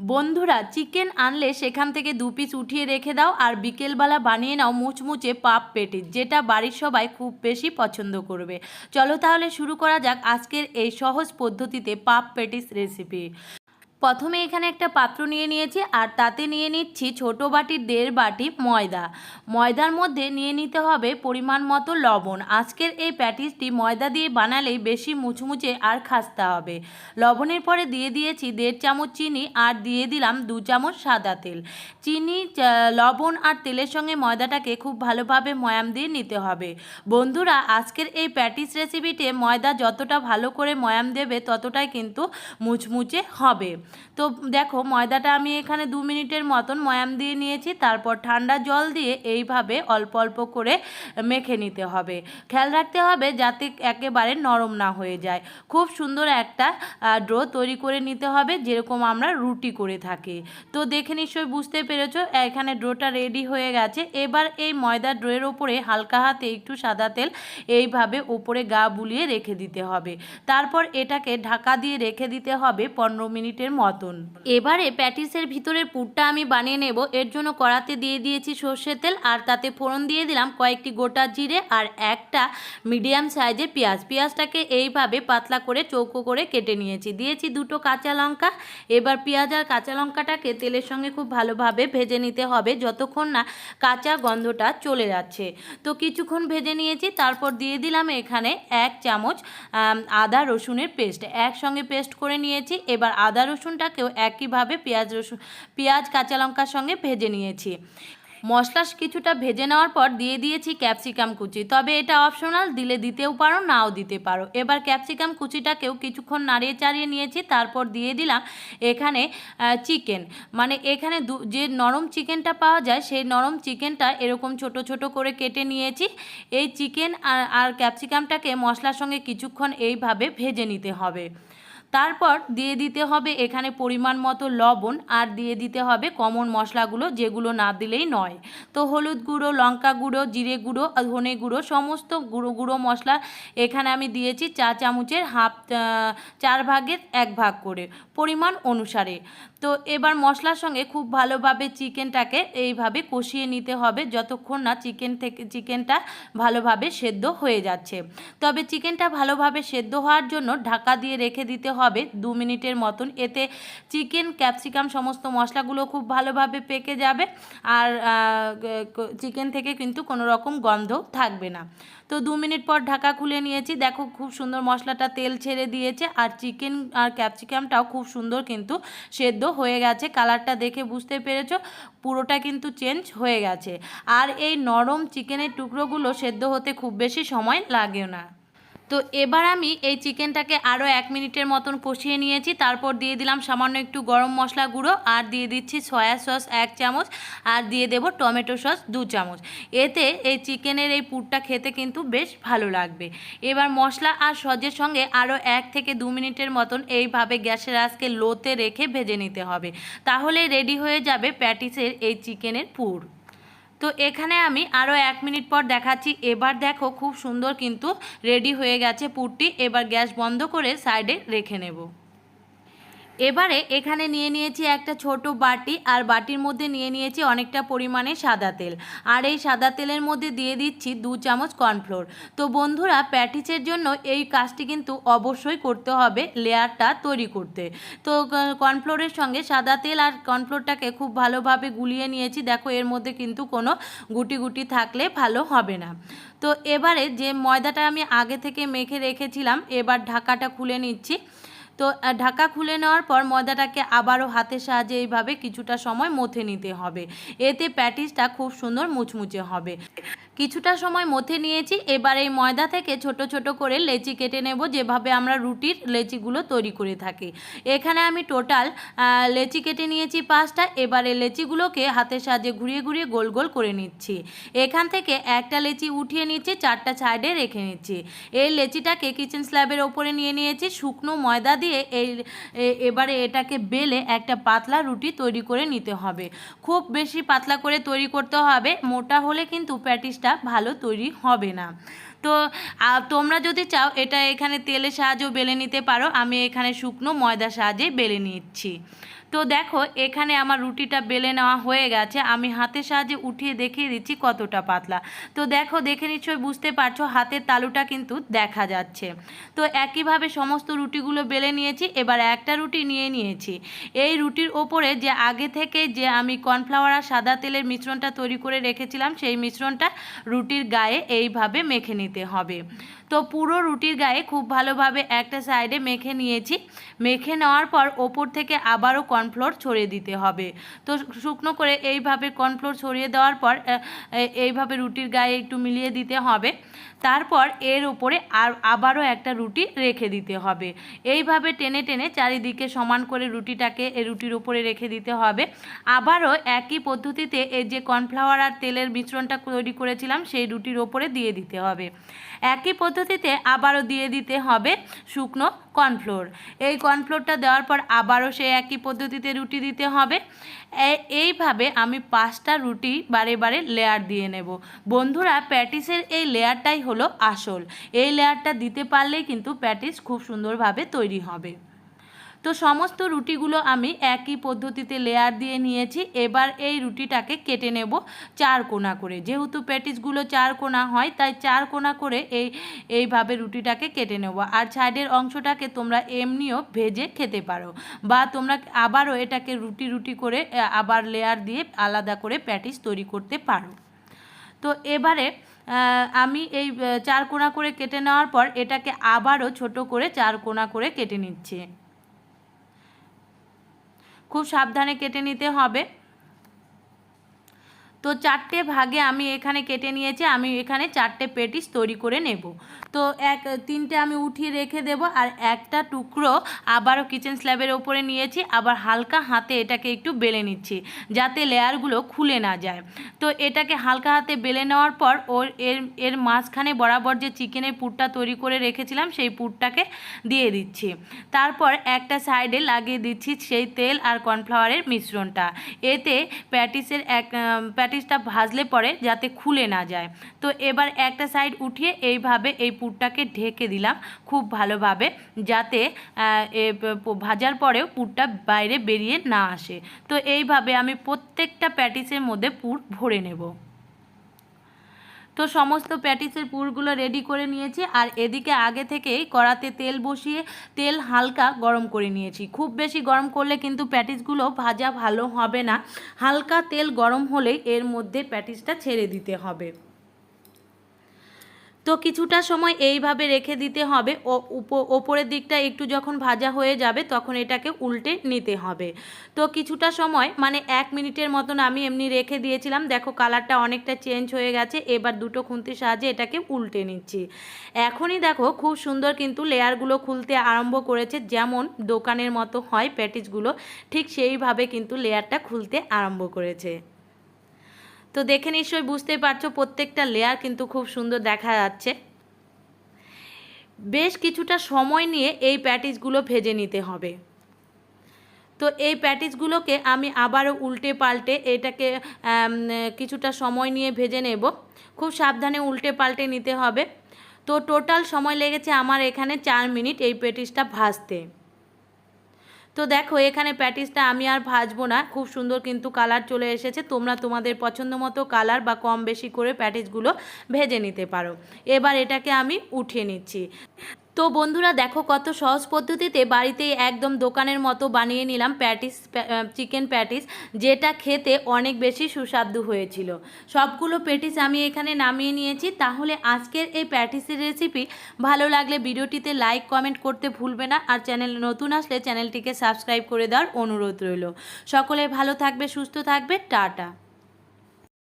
বন্ধুরা চিকেন আনলে সেখান থেকে দু পিস উঠিয়ে রেখে দাও আর বিকেলবেলা বানিয়ে নাও মুচমুচে পাপ পেটিস যেটা বাড়ির সবাই খুব বেশি পছন্দ করবে। চলো তাহলে শুরু করা যাক আজকের এই সহজ পদ্ধতিতে পাপ পেটিস রেসিপি প্রথমে এখানে একটা পাত্র নিয়ে নিয়েছি আর তাতে নিয়ে নিচ্ছি ছোট বাটির দেড় বাটি ময়দা। ময়দার মধ্যে নিয়ে নিতে হবে পরিমাণ মতো লবণ। আজকের এই প্যাটিসটি ময়দা দিয়ে বানালেই বেশি মুচমুচে আর খাস্তা হবে। লবণের পরে দিয়ে দিয়েছি দেড় চামচ চিনি আর দিয়ে দিলাম দু চামচ সাদা তেল। চিনি লবণ আর তেলের সঙ্গে ময়দাটাকে খুব ভালোভাবে ময়াম দিয়ে নিতে হবে। বন্ধুরা, আজকের এই প্যাটিস রেসিপিতে ময়দা যতটা ভালো করে ময়াম দেবে ততটাই কিন্তু মুচমুচে হবে। তো দেখো ময়দাটা আমি এখানে দু মিনিটের মতন ময়াম দিয়ে নিয়েছি, তারপর ঠান্ডা জল দিয়ে এইভাবে অল্প অল্প করে মেখে নিতে হবে। খেয়াল রাখতে হবে যাতে একেবারে নরম না হয়ে যায়। খুব সুন্দর একটা ড্রো তৈরি করে নিতে হবে, যেরকম আমরা রুটি করে থাকি। তো দেখে নিশ্চয়ই বুঝতে পেরেছ, এখানে ড্রোটা রেডি হয়ে গেছে। এবার এই ময়দা ড্রোয়ের ওপরে হালকা হাতে একটু সাদা তেল এইভাবে ওপরে গা বুলিয়ে রেখে দিতে হবে। তারপর এটাকে ঢাকা দিয়ে রেখে দিতে হবে পনেরো মিনিটের মতন এবারে প্যাটিসের ভিতরের পুরটা আমি বানিয়ে নেব। এর জন্য কড়াতে দিয়ে দিয়েছি সর্ষের তেল আর তাতে ফোড়ন দিয়ে দিলাম কয়েকটি গোটা জিরে আর একটা মিডিয়াম সাইজের পেঁয়াজ। পেঁয়াজটাকে এইভাবে পাতলা করে চৌকো করে কেটে নিয়েছি। দিয়েছি দুটো কাঁচা লঙ্কা। এবার পেঁয়াজ আর কাঁচা লঙ্কাটাকে তেলের সঙ্গে খুব ভালোভাবে ভেজে নিতে হবে যতক্ষণ না কাঁচা গন্ধটা চলে যাচ্ছে। তো কিছুক্ষণ ভেজে নিয়েছি। তারপর দিয়ে দিলাম এখানে এক চামচ আদা রসুনের পেস্ট। একসঙ্গে পেস্ট করে নিয়েছি। এবার আদা রসুনটাকেও একইভাবে পেঁয়াজ রসুন, পেঁয়াজ, কাঁচা লঙ্কার সঙ্গে ভেজে নিয়েছি। মশলা কিছুটা ভেজে নেওয়ার পর দিয়ে দিয়েছি ক্যাপসিকাম কুচি। তবে এটা অপশনাল, দিলে দিতেও পারো, নাও দিতে পারো। এবার ক্যাপসিকাম কুচিটাকেও কিছুক্ষণ নাড়িয়ে চাড়িয়ে নিয়েছি, তারপর দিয়ে দিলাম এখানে চিকেন। মানে এখানে যে নরম চিকেনটা পাওয়া যায়, সেই নরম চিকেনটা এরকম ছোট ছোট করে কেটে নিয়েছি। এই চিকেন আর আর ক্যাপসিকামটাকে মশলার সঙ্গে কিছুক্ষণ এইভাবে ভেজে নিতে হবে। তারপর দিয়ে দিতে হবে এখানে পরিমাণ মতো লবণ আর দিয়ে দিতে হবে কমন মশলাগুলো যেগুলো না দিলেই নয়। তো হলুদ গুঁড়ো, লঙ্কা গুঁড়ো, জিরে গুঁড়ো ধনে গুঁড়ো সমস্ত গুঁড়ো গুঁড়ো মশলা এখানে আমি দিয়েছি চা চামচের হাফ চার ভাগের এক ভাগ করে পরিমাণ অনুসারে। তো এবার মশলার সঙ্গে খুব ভালোভাবে চিকেনটাকে এইভাবে কষিয়ে নিতে হবে যতক্ষণ না চিকেন থেকে, চিকেনটা ভালোভাবে সেদ্ধ হয়ে যাচ্ছে। তবে চিকেনটা ভালোভাবে সেদ্ধ হওয়ার জন্য ঢাকা দিয়ে রেখে দিতে হবে দু মিনিটের মতন। এতে চিকেন, ক্যাপসিকাম সমস্ত মশলাগুলো খুব ভালোভাবে পেকে যাবে আর চিকেন থেকে কিন্তু কোনো রকম গন্ধ থাকবে না। তো দু মিনিট পর ঢাকা খুলে নিয়েছি। দেখো খুব সুন্দর মশলাটা তেল ছেড়ে দিয়েছে আর চিকেন আর ক্যাপসিকামটাও খুব সুন্দর কিন্তু সেদ্ধ হয়ে গেছে। কালারটা দেখে বুঝতে পেরেছ? পুরোটা কিন্তু চেঞ্জ হয়ে গেছে। আর এই নরম চিকেনের টুকরোগুলো সেদ্ধ হতে খুব বেশি সময় লাগে না। তো এবার আমি এই চিকেনটাকে আরও এক মিনিটের মতন কষিয়ে নিয়েছি। তারপর দিয়ে দিলাম সামান্য একটু গরম মশলা গুঁড়ো আর দিয়ে দিচ্ছি সয়া সস এক চামচ আর দিয়ে দেব টমেটো সস দু চামচ। এতে এই চিকেনের এই পুরটা খেতে কিন্তু বেশ ভালো লাগবে। এবার মশলা আর সজের সঙ্গে আরও এক থেকে দু মিনিটের মতন এইভাবে গ্যাসের আজকে লোতে রেখে ভেজে নিতে হবে। তাহলে রেডি হয়ে যাবে প্যাটিসের এই চিকেনের পুর। তো এখানে আমি আরও এক মিনিট পর দেখাচ্ছি। এবার দেখো খুব সুন্দর কিন্তু রেডি হয়ে গেছে পুরটি। এবার গ্যাস বন্ধ করে সাইডে রেখে নেব। এবারে এখানে নিয়ে নিয়েছি একটা ছোট বাটি, আর বাটির মধ্যে নিয়ে নিয়েছি অনেকটা পরিমাণে সাদা তেল। আর এই সাদা তেলের মধ্যে দিয়ে দিচ্ছি দু চামচ কর্নফ্লোর। তো বন্ধুরা, প্যাটিসের জন্য এই কাজটি কিন্তু অবশ্যই করতে হবে লেয়ারটা তৈরি করতে। তো কর্নফ্লোরের সঙ্গে সাদা তেল আর কর্নফ্লোরটাকে খুব ভালোভাবে গুলিয়ে নিয়েছি। দেখো, এর মধ্যে কিন্তু কোনো গুটি গুটি থাকলে ভালো হবে না। তো এবারে যে ময়দাটা আমি আগে থেকে মেখে রেখেছিলাম, এবার ঢাকাটা খুলে নিচ্ছি। তো ঢাকা খুলে নেওয়ার পর ময়দাটাকে আবারও হাতের সাহায্যে এইভাবে কিছুটা সময় মথে নিতে হবে। এতে প্যাটিসটা খুব সুন্দর মুচমুচে হবে। কিছুটা সময় মথে নিয়েছি। এবার এই ময়দা থেকে ছোট ছোট করে লেচি কেটে নেব, যেভাবে আমরা রুটির লেচিগুলো তৈরি করে থাকি। এখানে আমি টোটাল লেচি কেটে নিয়েছি পাঁচটা। এবারে লেচিগুলোকে হাতের সাহায্যে ঘুরিয়ে ঘুরিয়ে গোল গোল করে নিচ্ছি। এখান থেকে একটা লেচি উঠিয়ে নিচ্ছি, চারটা সাইডে রেখে নিচ্ছি। এই লেচিটাকে কিচেন স্ল্যাবের ওপরে নিয়ে নিয়েছি। শুকনো ময়দা দিয়ে এই এবারে এটাকে বেলে একটা পাতলা রুটি তৈরি করে নিতে হবে। খুব বেশি পাতলা করে তৈরি করতে হবে। মোটা হলে কিন্তু প্যাটিসটা ভালো তৈরি হবে না। তো তোমরা যদি চাও, এটা এখানে তেলের সাহায্যেও বেলে নিতে পারো। আমি এখানে শুকনো ময়দার সাহায্যে বেলে নিচ্ছি। তো দেখো, এখানে আমার রুটিটা বেলে নেওয়া হয়ে গেছে। আমি হাতের সাহায্যে উঠিয়ে দেখিয়ে দিচ্ছি কতটা পাতলা। তো দেখো, দেখে নিশ্চয়ই বুঝতে পারছ, হাতের তালুটা কিন্তু দেখা যাচ্ছে। তো একইভাবে সমস্ত রুটিগুলো বেলে নিয়েছি, এবার একটা রুটি নিয়ে নিয়েছি। এই রুটির ওপরে যে আগে থেকে যে আমি কর্নফ্লাওয়ার আর সাদা তেলের মিশ্রণটা তৈরি করে রেখেছিলাম, সেই মিশ্রণটা রুটির গায়ে এইভাবে মেখে নিতে হবে। তো পুরো রুটির গায়ে খুব ভালোভাবে একটা সাইডে মেখে নিয়েছি। মেখে নেওয়ার পর ওপর থেকে আবারও কর্নফ্লোর ছড়িয়ে দিতে হবে। তো শুকনো করে এইভাবে কর্নফ্লোর ছড়িয়ে দেওয়ার পর এইভাবে রুটির গায়ে একটু মিলিয়ে দিতে হবে। তারপর এর উপরে আর আবারও একটা রুটি রেখে দিতে হবে। এইভাবে টেনে টেনে চারিদিকে সমান করে রুটিটাকে এই রুটির উপরে রেখে দিতে হবে। আবারও একই পদ্ধতিতে এই যে কর্নফ্লাওয়ার আর তেলের মিশ্রণটা তৈরি করেছিলাম, সেই রুটির ওপরে দিয়ে দিতে হবে। একই পদ্ধতিতে আবারও দিয়ে দিতে হবে শুকনো কর্নফ্লোর। এই কর্নফ্লোরটা দেওয়ার পর আবারও সেই একই পদ্ধতিতে রুটি দিতে হবে। এইভাবে আমি পাঁচটা রুটি বারে বারে লেয়ার দিয়ে নেব। বন্ধুরা, প্যাটিসের এই লেয়ারটাই হলো আসল। এই লেয়ারটা দিতে পারলেই কিন্তু প্যাটিস খুব সুন্দরভাবে তৈরি হবে। তো সমস্ত রুটিগুলো আমি একই পদ্ধতিতে লেয়ার দিয়ে নিয়েছি। এবার এই রুটিটাকে কেটে নেব চার কোনা করে। যেহেতু প্যাটিসগুলো চার কোনা হয়, তাই চার কোনা করে এই, এইভাবে রুটিটাকে কেটে নেব। আর সাইডের অংশটাকে তোমরা এমনিও ভেজে খেতে পারো। বা তোমরা আবারও এটাকে রুটি রুটি করে আবার লেয়ার দিয়ে আলাদা করে প্যাটিস তৈরি করতে পারো। তো এবারে আমি এই চার কোনা করে কেটে নেওয়ার পর এটাকে আবারও ছোট করে চার কোনা করে কেটে নিচ্ছি। খুব সাবধানে কেটে নিতে হবে। তো চারটে ভাগে আমি এখানে কেটে নিয়েছি আমি এখানে চারটে পেটিস তৈরি করে নেব। তো এক তিনটে আমি উঠিয়ে রেখে দেব আর একটা টুকরো আবারও কিচেন স্ল্যাবের ওপরে নিয়েছি আবার হালকা হাতে এটাকে একটু বেলে নিচ্ছি যাতে লেয়ারগুলো খুলে না যায়। তো এটাকে হালকা হাতে বেলে নেওয়ার পর ওর এর এর মাঝখানে বরাবর যে চিকেনের পুরটা তৈরি করে রেখেছিলাম সেই পুরটাকে দিয়ে দিচ্ছি। তারপর একটা সাইডে লাগিয়ে দিচ্ছি সেই তেল আর কর্নফ্লাওয়ারের মিশ্রণটা। এতে প্যাটিসের এক আহ, প্যাটিসটা ভাজলে পরে যাতে খুলে না যায়। তো এবার একটা সাইড উঠিয়ে এইভাবে এই পুরটাকে ঢেকে দিলাম খুব ভালোভাবে যাতে ভাজার পরেও পুরটা বাইরে বেরিয়ে না আসে। তো এইভাবে আমি প্রত্যেকটা প্যাটিসের মধ্যে পুর ভরে নেব। তো সমস্ত প্যাটিসের পুরগুলো রেডি করে নিয়েছি আর এদিকে আগে থেকেই কড়াতে তেল বসিয়ে তেল হালকা গরম করে নিয়েছি। খুব বেশি গরম করলে কিন্তু প্যাটিসগুলো ভাজা ভালো হবে না। হালকা তেল গরম হলেই এর মধ্যে প্যাটিসটা ছেড়ে দিতে হবে। তো কিছুটা সময় এইভাবে রেখে দিতে হবে। ও ওপরের দিকটা একটু যখন ভাজা হয়ে যাবে তখন এটাকে উল্টে নিতে হবে। তো কিছুটা সময় মানে এক মিনিটের মতন আমি এমনি রেখে দিয়েছিলাম। দেখো কালারটা অনেকটা চেঞ্জ হয়ে গেছে। এবার দুটো খুন্তির সাহায্যে এটাকে উল্টে নিচ্ছি। এখনই দেখো খুব সুন্দর কিন্তু লেয়ারগুলো খুলতে আরম্ভ করেছে। যেমন দোকানের মতো হয় প্যাটিসগুলো, ঠিক সেইভাবে কিন্তু লেয়ারটা খুলতে আরম্ভ করেছে। তো দেখে নিশ্চয়ই বুঝতেই পারছ, প্রত্যেকটা লেয়ার কিন্তু খুব সুন্দর দেখা যাচ্ছে। বেশ কিছুটা সময় নিয়ে এই প্যাটিসগুলো ভেজে নিতে হবে। তো এই প্যাটিসগুলোকে আমি আবারও উল্টে পাল্টে এটাকে কিছুটা সময় নিয়ে ভেজে নেব। খুব সাবধানে উল্টে পাল্টে নিতে হবে। তো টোটাল সময় লেগেছে আমার এখানে চার মিনিট এই প্যাটিসটা ভাজতে। তো দেখো, এখানে প্যাটিসটা আমি আর ভাজবো না। খুব সুন্দর কিন্তু কালার চলে এসেছে। তোমরা তোমাদের পছন্দ মতো কালার বা কম বেশি করে প্যাটিসগুলো ভেজে নিতে পারো। এবার এটাকে আমি উঠিয়ে নিচ্ছি। তো বন্ধুরা দেখো কত সহজ পদ্ধতিতে বাড়িতেই একদম দোকানের মতো বানিয়ে নিলাম প্যাটিস চিকেন প্যাটিস, যেটা খেতে অনেক বেশি সুস্বাদু হয়েছিল। সবগুলো প্যাটিস আমি এখানে নামিয়ে নিয়েছি। তাহলে আজকের এই প্যাটিসের রেসিপি ভালো লাগলে ভিডিওটিতে লাইক কমেন্ট করতে ভুলবে না। আর চ্যানেল নতুন আসলে চ্যানেলটিকে সাবস্ক্রাইব করে দেওয়ার অনুরোধ রইল। সকলে ভালো থাকবে, সুস্থ থাকবে। টাটা।